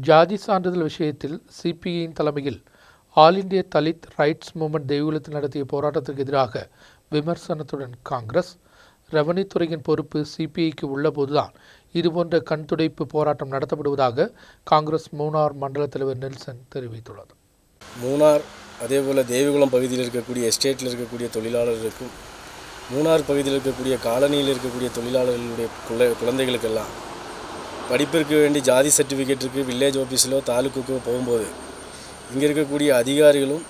ஜாதி சான்றிதழ் விஷயத்தில் சிபிஐயின் தலைமையில் ஆல் இந்திய தலித் ரைட்ஸ் மூமெண்ட் தேகுலத்தில் நடத்திய போராட்டத்திற்கு எதிராக விமர்சனத்துடன் காங்கிரஸ் ரெவன்யூ துறையின் பொறுப்பு சிபிஐக்கு உள்ளபோதுதான் இதுபோன்ற கண்துடைப்பு போராட்டம் நடத்தப்படுவதாக காங்கிரஸ் மூணார் மண்டல தலைவர் நெல்சன் தெரிவித்துள்ளது. மூணார் அதேபோல் தேவிகுளம் பகுதியில் இருக்கக்கூடிய எஸ்டேட்டில் இருக்கக்கூடிய தொழிலாளர்களுக்கும் மூணார் பகுதியில் இருக்கக்கூடிய காலனியில் இருக்கக்கூடிய தொழிலாளர்களுடைய குழந்தைகளுக்கெல்லாம் படிப்பிற்கு வேண்டி ஜாதி சர்டிஃபிகேட்டிற்கு வில்லேஜ் ஆஃபீஸிலோ தாலுக்குக்கோ போகும்போது இங்கே இருக்கக்கூடிய அதிகாரிகளும்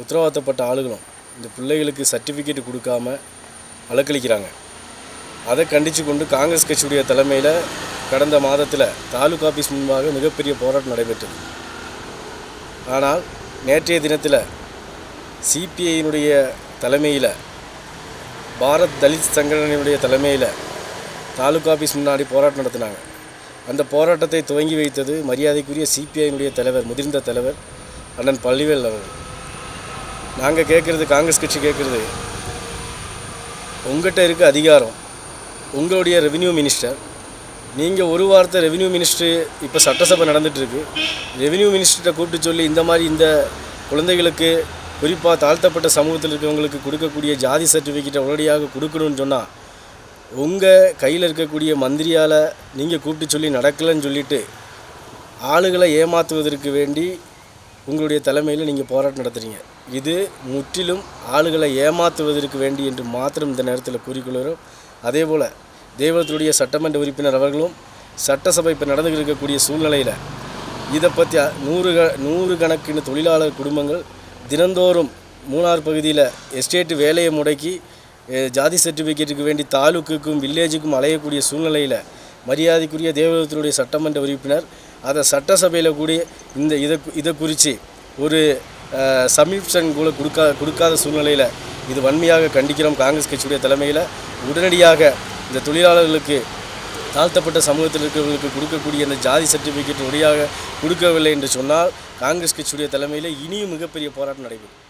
உத்தரவாதப்பட்ட ஆளுகளும் இந்த பிள்ளைகளுக்கு சர்டிஃபிகேட் கொடுக்காம அலக்களிக்கிறாங்க அதை கண்டித்து கொண்டு காங்கிரஸ் கட்சியுடைய தலைமையில் கடந்த மாதத்தில் தாலுக் ஆஃபீஸ் முன்பாக மிகப்பெரிய போராட்டம் நடைபெற்றது. ஆனால் நேற்றைய தினத்தில் சிபிஐயினுடைய தலைமையில் பாரத் தலித் சங்கடனையுடைய தலைமையில் தாலுகா ஆஃபீஸ் முன்னாடி போராட்டம் நடத்தினாங்க. அந்த போராட்டத்தை துவங்கி வைத்தது மரியாதைக்குரிய சிபிஐனுடைய தலைவர் முதிர்ந்த தலைவர் அண்ணன் பள்ளிவேல் அவர்கள். நாங்கள் கேட்குறது காங்கிரஸ் கட்சி கேட்குறது உங்கள்கிட்ட இருக்க அதிகாரம் உங்களுடைய ரெவின்யூ மினிஸ்டர் நீங்கள் ஒரு வாரத்தை ரெவின்யூ மினிஸ்ட்ரு இப்போ சட்டசபை நடந்துகிட்ருக்கு ரெவின்யூ மினிஸ்டர்கிட்ட கூப்பிட்டு சொல்லி இந்த மாதிரி இந்த குழந்தைகளுக்கு குறிப்பாக தாழ்த்தப்பட்ட சமூகத்தில் இருக்கிறவங்களுக்கு கொடுக்கக்கூடிய ஜாதி சர்டிஃபிகேட்டை உடனடியாக கொடுக்கணும்னு சொன்னால் உங்கள் கையில் இருக்கக்கூடிய மந்திரியால் நீங்கள் கூப்பிட்டு சொல்லி நடக்கலைன்னு சொல்லிட்டு ஆளுகளை ஏமாற்றுவதற்கு வேண்டி உங்களுடைய தலைமையில் நீங்கள் போராட்டம் நடத்துகிறீங்க இது முற்றிலும் ஆளுகளை ஏமாற்றுவதற்கு வேண்டி என்று மாத்திரம் இந்த நேரத்தில் கூறிக்கொள்கிறோம். அதே போல் தேவத்தினுடைய சட்டமன்ற உறுப்பினர் அவர்களும் சட்டசபை இப்போ நடந்து இருக்கக்கூடிய சூழ்நிலையில் இதை பற்றி நூறு க நூறு கணக்கின தொழிலாளர் குடும்பங்கள் தினந்தோறும் மூணார் பகுதியில் எஸ்டேட்டு வேலையை முடக்கி ஜாதி சர்டிஃபிகேட்டுக்கு வேண்டி தாலுக்குக்கும் வில்லேஜுக்கும் அலையக்கூடிய சூழ்நிலையில் மரியாதைக்குரிய தேவதத்தினுடைய சட்டமன்ற உறுப்பினர் அதை சட்டசபையில் கூடிய இந்த இதை இதை குறித்து ஒரு சப்மிஷன் கூட கொடுக்கா கொடுக்காத சூழ்நிலையில் இது வன்மையாக கண்டிக்கிறோம் காங்கிரஸ் கட்சியுடைய தலைமையில். உடனடியாக இந்த தொழிலாளர்களுக்கு தாழ்த்தப்பட்ட சமூகத்தில் இருக்கிறவர்களுக்கு கொடுக்கக்கூடிய அந்த ஜாதி சர்டிஃபிகேட் உடையாக கொடுக்கவில்லை என்று சொன்னால் காங்கிரஸ் கட்சியுடைய தலைமையில் இனியும் மிகப்பெரிய போராட்டம் நடைபெறும்.